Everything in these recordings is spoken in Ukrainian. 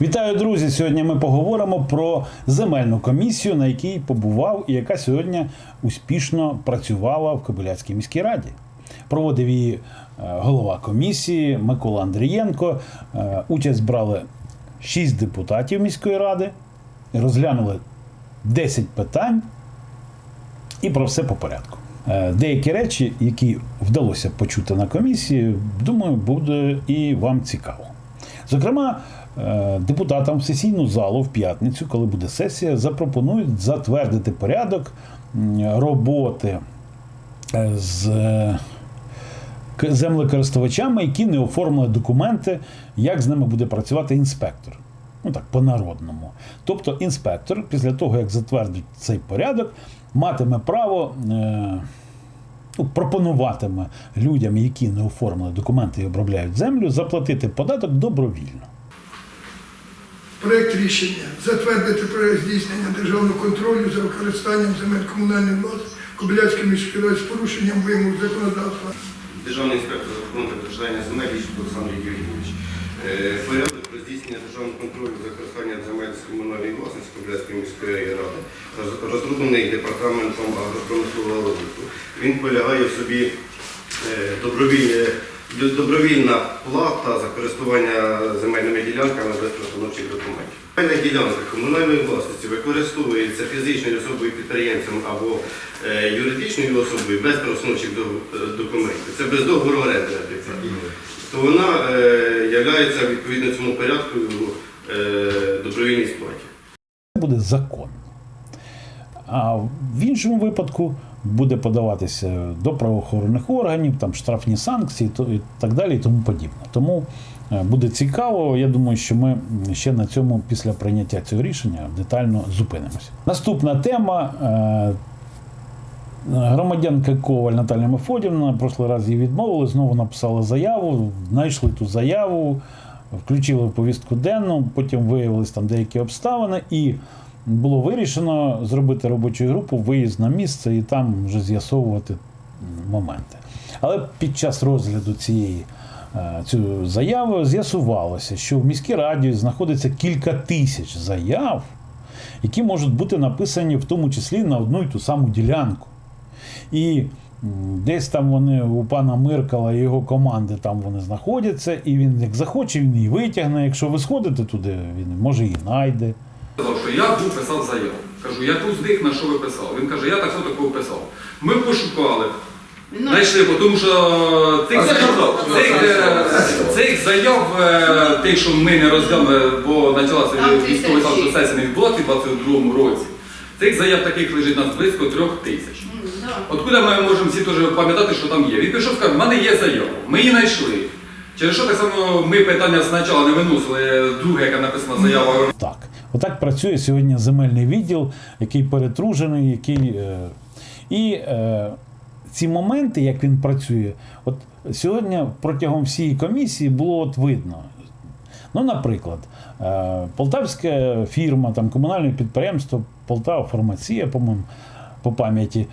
Вітаю, друзі! Сьогодні ми поговоримо про земельну комісію, на якій побував і яка сьогодні успішно працювала в Кобиляцькій міській раді. Проводив її е, голова комісії Микола Андрієнко. Е, Участь брали 6 депутатів міської ради, розглянули 10 питань і про все по порядку. Е, Деякі речі, які вдалося почути на комісії, думаю, буде і вам цікаво. Зокрема, депутатам в сесійну залу в п'ятницю, коли буде сесія, запропонують затвердити порядок роботи е, з е, землекористувачами, які не оформили документи, як з ними буде працювати інспектор. Ну так, по-народному. Тобто інспектор, після того, як затвердить цей порядок, матиме право. Е- ну, пропонуватиме людям, які не оформили документи і обробляють землю, заплатити податок добровільно. Проект рішення затвердити проект здійснення державного контролю за використанням земель комунальної власності Кобиляцької міської ради з порушенням вимог законодавства. Державний інспектор закону та державної земель Олександр Юрійович. Е, Порядок про здійснення державного контролю за використання земель з комунальної власності Кобиляцької міської ради розроблений департаментом агропромислового розвитку. Він полягає в собі е, добровільне. Добровільна плата за користування земельними ділянками без простановчих документів. Земельна ділянка комунальної власності використовується фізичною особою підприємцем або е, юридичною особою без простановчих до- е, документів. Це без договору оренди, наприклад. То вона е, являється відповідно цьому порядку добровільній сплаті. Це буде законно. А в іншому випадку буде подаватися до правоохоронних органів, там штрафні санкції і так далі, і тому подібне. Тому е, буде цікаво. Я думаю, що ми ще на цьому після прийняття цього рішення детально зупинимося. Наступна тема. е, Громадянка Коваль Наталя Мефодівна, прошлий раз її відмовили, знову написала заяву, знайшли ту заяву, включили повістку денну, потім виявились там деякі обставини, і було вирішено зробити робочу групу, виїзд на місце і там вже з'ясовувати моменти. Але під час розгляду цієї е, цю заяви з'ясувалося, що в міській раді знаходиться кілька тисяч заяв, які можуть бути написані в тому числі на одну й ту саму ділянку. І десь там вони у пана Миркала і його команди там вони знаходяться, і він як захоче, він її витягне. Якщо ви сходите туди, він може її знайде. Сказав, що я був писав заяву. Кажу, я тут здих, на що ви писали. Він каже, я так само такого писав. Ми пошукали. Знайшли, бо тому що цих заяв, цих, е, цих заяв, е, тих, що ми не розглянули, бо почалася Там військова тисячі. сесія не відбулася в 22-му році. Цих заяв таких лежить нас близько трьох тисяч. Откуда ми можемо всі теж пам'ятати, що там є? Він пішов сказав, в мене є заява, ми її знайшли. Через що так само ми питання спочатку не виносили, друге, яка написана заява. Так, отак працює сьогодні земельний відділ, який перетружений, який. Е, і е, ці моменти, як він працює, от сьогодні протягом всієї комісії було от видно. Ну, наприклад, е, полтавська фірма, там, комунальне підприємство Полтава Фармація, по-моєму, по пам'яті,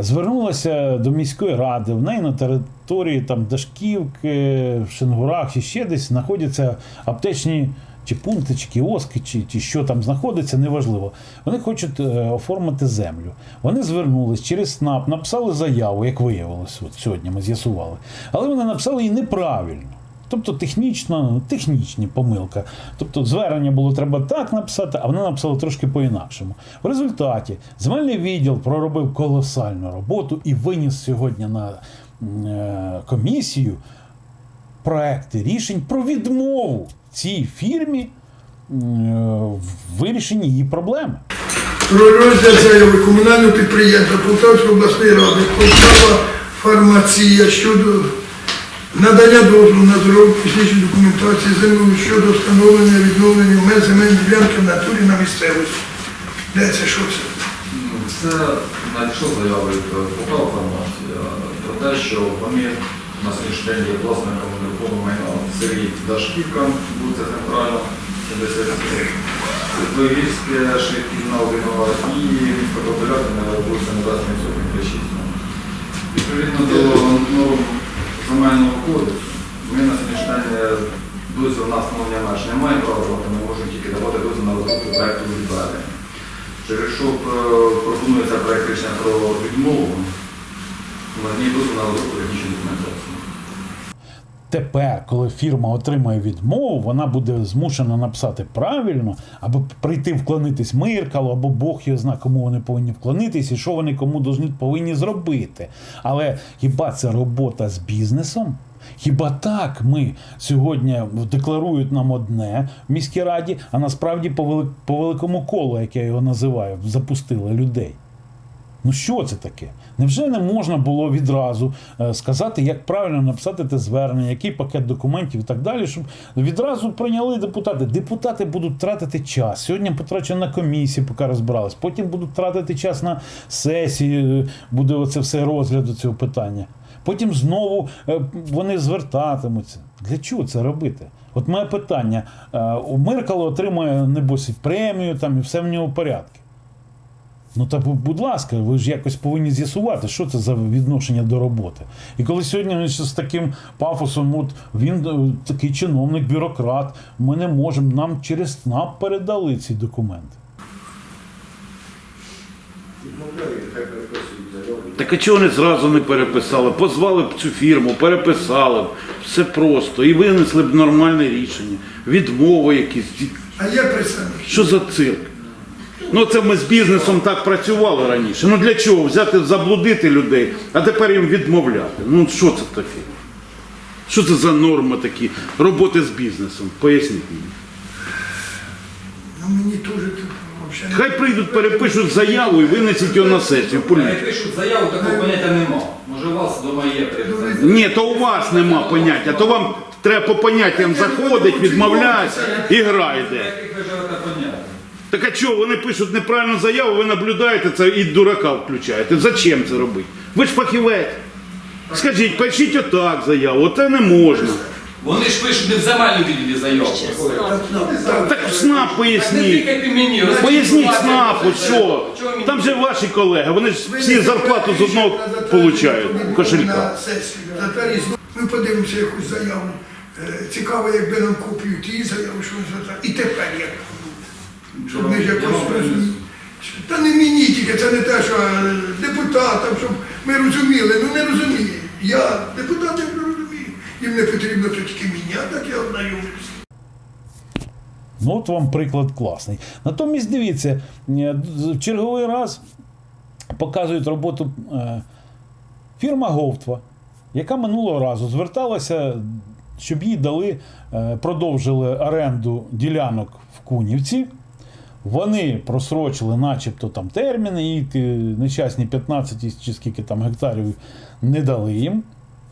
звернулася до міської ради. В неї на території там, Дашківки, в Шенгурах і ще десь знаходяться аптечні чи пункти, чи кіоски, чи, чи що там знаходиться, неважливо. Вони хочуть е, оформити землю. Вони звернулись через СНАП, написали заяву, як виявилось, от сьогодні ми з'ясували. Але вони написали її неправильно. Тобто технічно, технічні помилка. Тобто звернення було треба так написати, а вони написали трошки по-інакшому. В результаті земельний відділ проробив колосальну роботу і виніс сьогодні на е, комісію проекти рішень про відмову цій фірмі е, в вирішенні її проблеми. Про розгляд заяви комунального підприємства Полтавської обласної ради Полтава фармація щодо надання дозволу на зробку фізичної документації землею щодо встановлення відновлення меж земельної ділянки в натурі на місцевості. Де це що це? Це надійшла заява від Полтава фармація про те, що вони на сьогоднішній день є власниками нерухомого майна селі Дашківка, вулиця Центральна, 77, Світлогірське, Шипківна, Одинова і місто Кобиляти вулиця Небесної Сотні 36. Відповідно до норм земельного кодексу, ми на сьогоднішній день дозвіл на встановлення меж не має права ми можемо тільки давати дозвіл на розробку проєкту відведення. Через що е, пропонується проєкт рішення про відмову, надій дозвіл на розробку технічної. Тепер, коли фірма отримає відмову, вона буде змушена написати правильно, або прийти вклонитись миркалу, або Бог його зна, кому вони повинні вклонитись і що вони кому повинні зробити. Але хіба це робота з бізнесом? Хіба так ми сьогодні декларують нам одне в міській раді, а насправді по великому колу, як я його називаю, запустили людей? Ну що це таке? Невже не можна було відразу е, сказати, як правильно написати те звернення, який пакет документів і так далі, щоб відразу прийняли депутати. Депутати будуть тратити час. Сьогодні потрачено на комісії, поки розбирались. Потім будуть тратити час на сесії, е, буде оце все розгляду цього питання. Потім знову е, вони звертатимуться. Для чого це робити? От моє питання: у Миркало отримує небось премію там і все в нього в порядку. Ну та будь ласка, ви ж якось повинні з'ясувати, що це за відношення до роботи. І коли сьогодні він ще з таким пафосом, от він е, такий чиновник, бюрократ, ми не можемо, нам через СНАП передали ці документи. Так а чого вони зразу не переписали? Позвали б цю фірму, переписали б. Все просто. І винесли б нормальне рішення. Відмови якісь. А є представник. Що за цирк? Ну це ми з бізнесом так працювали раніше. Ну для чого? Взяти, заблудити людей, а тепер їм відмовляти. Ну що це таке? Що це за норми такі? Роботи з бізнесом? Поясніть мені. Ну мені теж взагалі. Хай прийдуть, перепишуть заяву і винесуть його на сесію. Поліцію. як пишуть заяву, такого поняття нема. Може у вас вдома є переписати? Ні, то у вас нема поняття, то вам треба по поняттям заходить, відмовляти і граєте. Яких ви живете поняття? Так а чого, вони пишуть неправильну заяву, ви наблюдаєте це і дурака включаєте. Зачем це робити? Ви ж фахівець. Скажіть, пишіть отак заяву, оце не можна. Вони ж пишуть не в земельну відділі заяву. Так СНАП поясніть. Поясніть СНАПу, що? Там же ваші колеги, вони ж всі зарплату з одного получають кошелька. Затвердіть. Ми подивимося якусь заяву. Е, Цікаво, якби нам копію тієї заяви, що. І тепер як. Щоб ми ж якось розуміли. Та не мені тільки, це не те, що депутатам, щоб ми розуміли. Ну не розумію. Я депутатів не розумію. Їм не потрібно то тільки а так я ознайомлюся. Ну, от вам приклад класний. Натомість дивіться, е, в черговий раз показують роботу е, фірма Говтва, яка минулого разу зверталася, щоб їй дали, е, продовжили оренду ділянок в Кунівці. Вони просрочили, начебто, там терміни, і ті нещасні 15 чи скільки там гектарів не дали їм.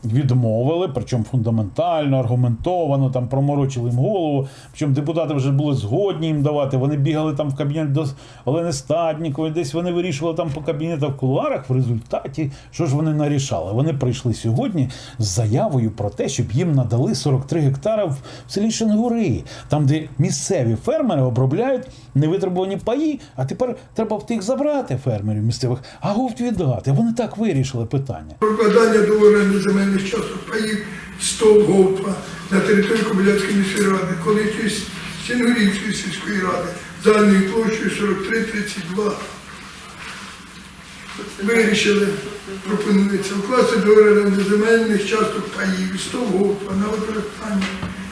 Відмовили, причому фундаментально, аргументовано, там проморочили їм голову. Причому депутати вже були згодні їм давати. Вони бігали там в кабінет до Олени Стаднікової, десь вони вирішували там по кабінетах в кулуарах. В результаті, що ж вони нарішали? Вони прийшли сьогодні з заявою про те, щоб їм надали 43 гектара в селі Шенгури, там, де місцеві фермери обробляють невитребувані паї, а тепер треба в тих забрати фермерів місцевих, а говт віддати. Вони так вирішили питання. Прокладання до оренди земельних часток паїв стов Говтва на території Кобиляцької міської ради, колишньої Сінгурівської сільської ради, загальною площею 4332. Вирішили, пропонується вкласти до оренди земельних часток паїв стов Говтва на використання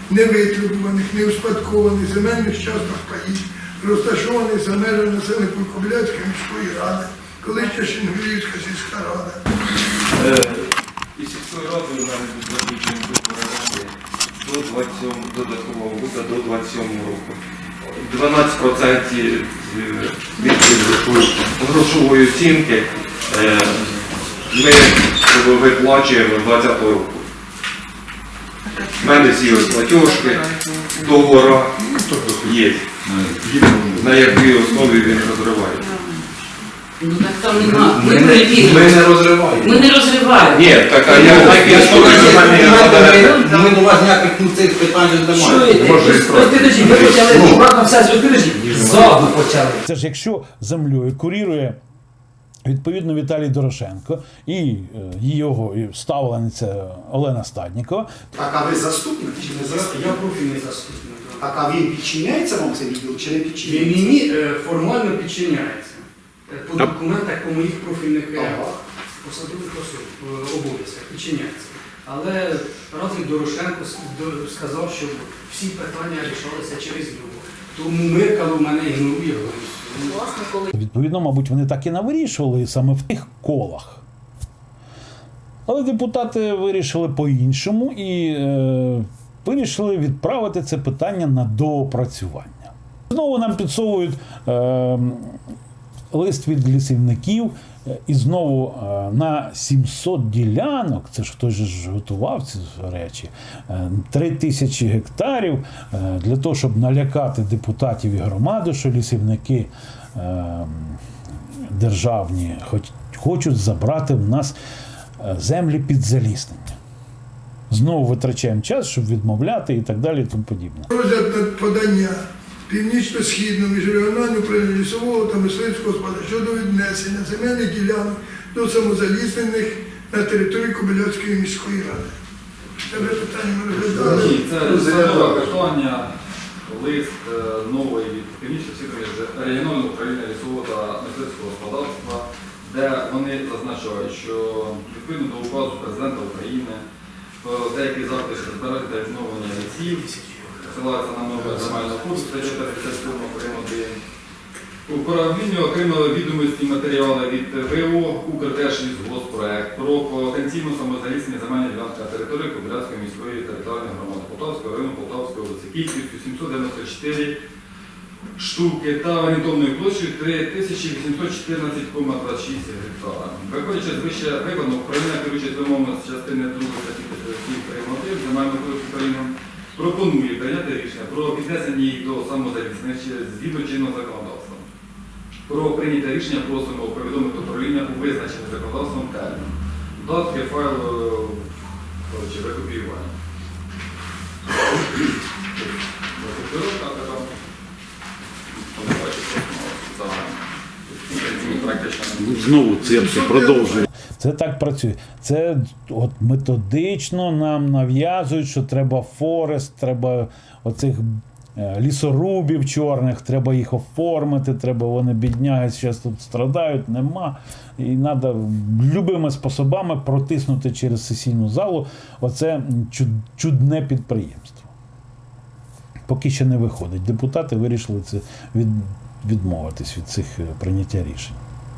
невитребуваних, неуспадкованих земельних часток паїв, розташованих за межами населених пунктів Кобиляцької міської ради, колишня Сінгурівська сільська рада. І сільської ради у буде заключений до 27 додаткового року до 27 року. 12% від грошової- оцінки е, ми виплачуємо 20 року. У мене всі платіжки, договори є, на якій основі він розривається. Ну так там нема. Ми Ми не, ми не розриваємо. Ми не розриваємо. Ні, так а я так я скажу, що мене Ми до вас ніяких ну, цих питань не немає. Чуєте? Може, і Ось справді. підождіть, ви почали обратно все з підождіть. Ззаду почали. Це ж якщо землею курірує Відповідно, Віталій Дорошенко і е, його ставлениця Олена Стаднікова Так, а ви заступник чи не заступник? Я профільний заступник. Так, а він підчиняється вам цей відділ чи не Він підчиняється? мені е, формально підчиняється по документах, по моїх профільних посадових е, обов'язках підчиняється. Але Радник Дорошенко сказав, що всі питання рішалися через нього. Тому Миркало мене ігнорує. Відповідно, мабуть, вони так і навирішували саме в тих колах. Але депутати вирішили по-іншому і е, вирішили відправити це питання на доопрацювання. Знову нам підсовують е, лист від лісівників, е, і знову е, на 700 ділянок, це ж хтось ж готував ці речі, е, 3 тисячі гектарів е, для того, щоб налякати депутатів і громаду, що лісівники е, державні хочуть забрати в нас е, землі під заліснення. Знову витрачаємо час, щоб відмовляти і так далі, і тому подібне. Розгляд подання північно-східного міжрегіонального управління лісового та мисливського господарства щодо віднесення земельних ділянок до самозаліснених на території Кобиляцької міської ради. Це питання ми розглядали. Ні, це розглядове питання, лист е, новий від Північного Східного регіонального управління лісового та мисливського господарства, де вони зазначають, що відповідно до указу президента України про деякі заходи щодо збирання та відновлення лісів, посилаються на земельне кодексу, стаття 57 прим. 1. Управлінню отримали відомості і матеріали від ВО «Укрдержлісгоспроект» про потенційну самозаліснення земельної ділянки території Кобиляцької міської територіальної громади Полтавського району Полтавської області кількістю 794 штуки та орієнтовною площею 3814,26 гектара. Виходячи з вище викладено, Україна керуючись вимогами частини 2 статті 57 прим. 1 Земельного кодексу України пропонує прийняти рішення про віднесення їх до самозаліснення згідно чинного законодавства. Про прийняте рішення просимо повідомити управління у визначений законодавством термін. Додатки файл е, не Знову цирки продовжує. Це так працює. Це от методично нам нав'язують, що треба форест, треба оцих е, лісорубів чорних, треба їх оформити, треба вони бідняги зараз тут страдають, нема. І треба любими способами протиснути через сесійну залу оце чуд- чудне підприємство. Поки що не виходить. Депутати вирішили це від, відмовитись від цих е, прийняття рішень.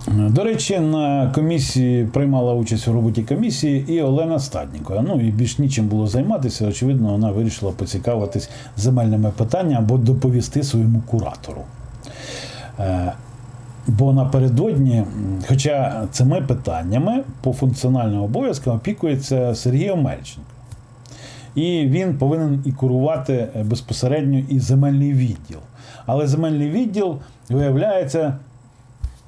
До речі, на комісії приймала участь у роботі комісії і Олена Стаднікова. Ну і більш нічим було займатися. Очевидно, вона вирішила поцікавитись земельними питаннями або доповісти своєму куратору. Е, Бо напередодні, хоча цими питаннями по функціональним обов'язкам опікується Сергій Омельченко. І він повинен і курувати е, безпосередньо і земельний відділ. Але земельний відділ, виявляється,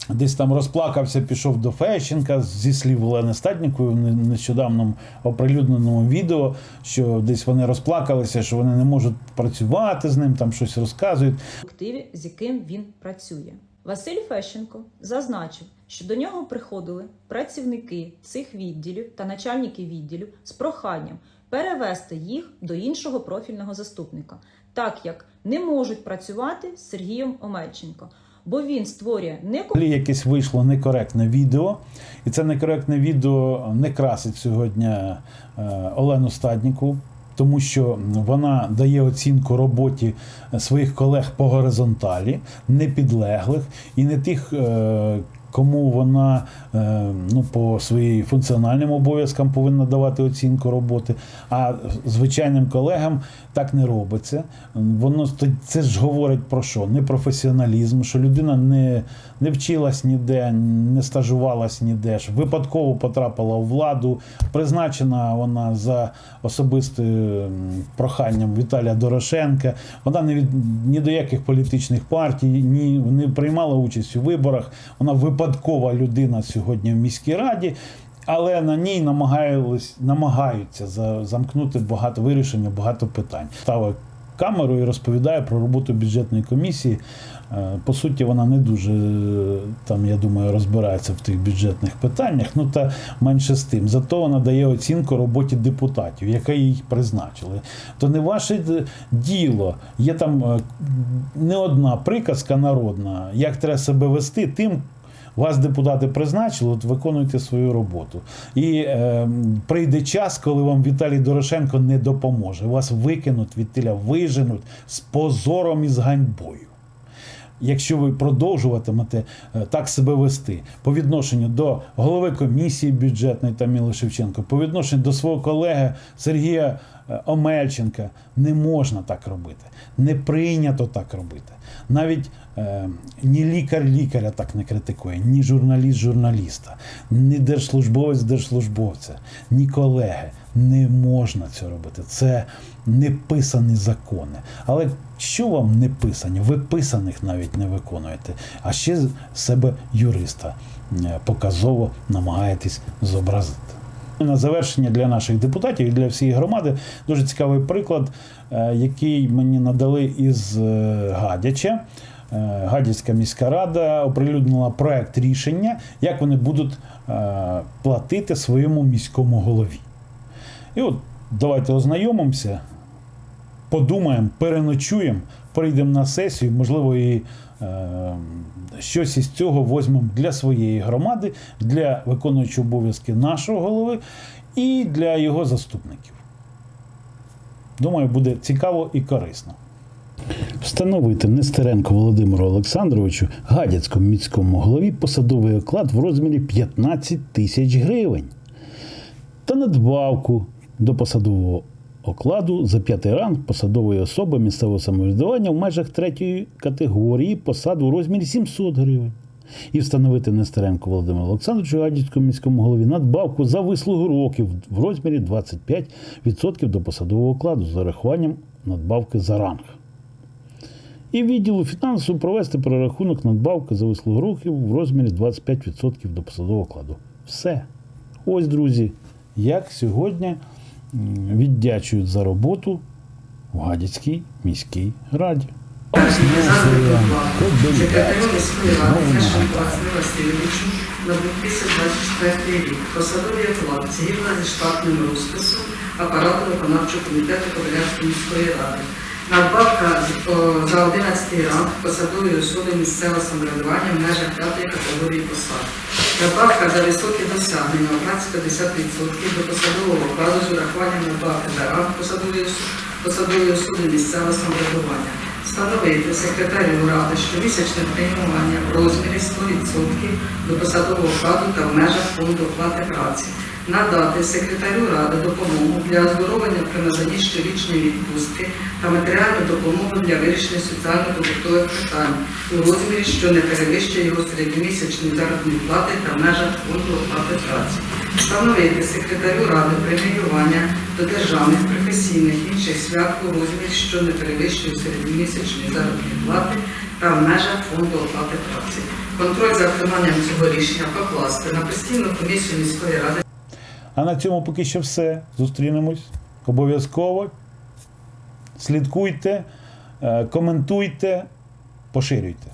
десь там розплакався, пішов до Фещенка зі слів Олени Статнікової в не- нещодавному оприлюдненому відео, що десь вони розплакалися, що вони не можуть працювати з ним, там щось розказують. колективі, з яким він працює. Василь Фещенко зазначив, що до нього приходили працівники цих відділів та начальники відділів з проханням перевести їх до іншого профільного заступника, так як не можуть працювати з Сергієм Омельченко, бо він створює не якесь вийшло некоректне відео, і це некоректне відео не красить сьогодні е, Олену Стадніку, тому що вона дає оцінку роботі своїх колег по горизонталі, не підлеглих і не тих. Кому вона е, ну, по своїм функціональним обов'язкам повинна давати оцінку роботи, а звичайним колегам так не робиться. Воно це ж говорить про що? Непрофесіоналізм, що людина не, не вчилась ніде, не стажувалась ніде, ж випадково потрапила у владу, призначена вона за особистим проханням Віталія Дорошенка. Вона не від ні до яких політичних партій, ні не приймала участь у виборах. Вона випадкова людина сьогодні в міській раді. Але на ній намагаються замкнути багато вирішення багато питань. Ставить камеру і розповідає про роботу бюджетної комісії. Е, По суті, вона не дуже е, там, я думаю, розбирається в тих бюджетних питаннях. Ну та менше з тим. Зато вона дає оцінку роботі депутатів, яка їх призначили. То не ваше діло. Є там е, не одна приказка народна, як треба себе вести, тим. Вас депутати призначили, от виконуйте свою роботу. І е, прийде час, коли вам Віталій Дорошенко не допоможе. Вас викинуть від тіля, виженуть з позором і з ганьбою якщо ви продовжуватимете е, так себе вести по відношенню до голови комісії бюджетної Таміли Шевченко, по відношенню до свого колеги Сергія е, Омельченка, не можна так робити. Не прийнято так робити. Навіть е, ні лікар лікаря так не критикує, ні журналіст журналіста, ні держслужбовець держслужбовця, ні колеги. Не можна це робити. Це не писані закони. Але що вам не писані? Ви писаних навіть не виконуєте. А ще себе юриста е, показово намагаєтесь зобразити. На завершення для наших депутатів і для всієї громади дуже цікавий приклад, е, який мені надали із е, Гадяча. Гадяцька міська рада оприлюднила проект рішення, як вони будуть платити своєму міському голові. І от давайте ознайомимося, подумаємо, переночуємо, прийдемо на сесію, можливо, і е, щось із цього візьмемо для своєї громади, для виконуючого обов'язки нашого голови і для його заступників. Думаю, буде цікаво і корисно. Встановити Нестеренко Володимиру Олександровичу Гадяцькому міському голові посадовий оклад в розмірі 15 тисяч гривень та надбавку до посадового окладу за п'ятий ранг посадової особи місцевого самоврядування в межах третьої категорії посад у розмірі 700 гривень. І встановити Нестеренко Володимиру Олександровичу Гадяцькому міському голові надбавку за вислугу років в розмірі 25% до посадового окладу з зарахуванням надбавки за ранг. І відділу фінансу провести прорахунок надбавки за вислугу років в розмірі 25% до посадового окладу. Все. Ось, друзі, як сьогодні віддячують за роботу в Гадяцькій міській раді. Секретарю міської ради Фешенко Василю Васильовичу на 2024 рік. Посадові оклад згідно зі штатним розписом апарату виконавчого комітету Подолянської міської ради. Надбавка о, за 11 ранг посадової особи місцевого самоврядування в межах п'ятої категорії посад. Надбавка за високі досягнення о 50% до посадового окладу з урахуванням надбавки за ранг посадової, ос- особи місцевого самоврядування. Встановити секретарю ради щомісячне преміювання в розмірі 100% до посадового окладу та в межах фонду оплати праці. Надати секретарю ради допомогу для оздоровлення при наданні щорічної відпустки та матеріальну допомогу для вирішення соціально-побутових питань у розмірі, що не перевищує його середньомісячної заробітної плати та в межах фонду оплати праці. Встановити секретарю ради преміювання до державних професійних інших свят у розмірі, що не перевищує середньомісячної заробітної плати та в межах фонду оплати праці. Контроль за виконанням цього рішення покласти на постійну комісію міської ради А на цьому поки що все. Зустрінемось обов'язково. Слідкуйте, е, коментуйте, поширюйте.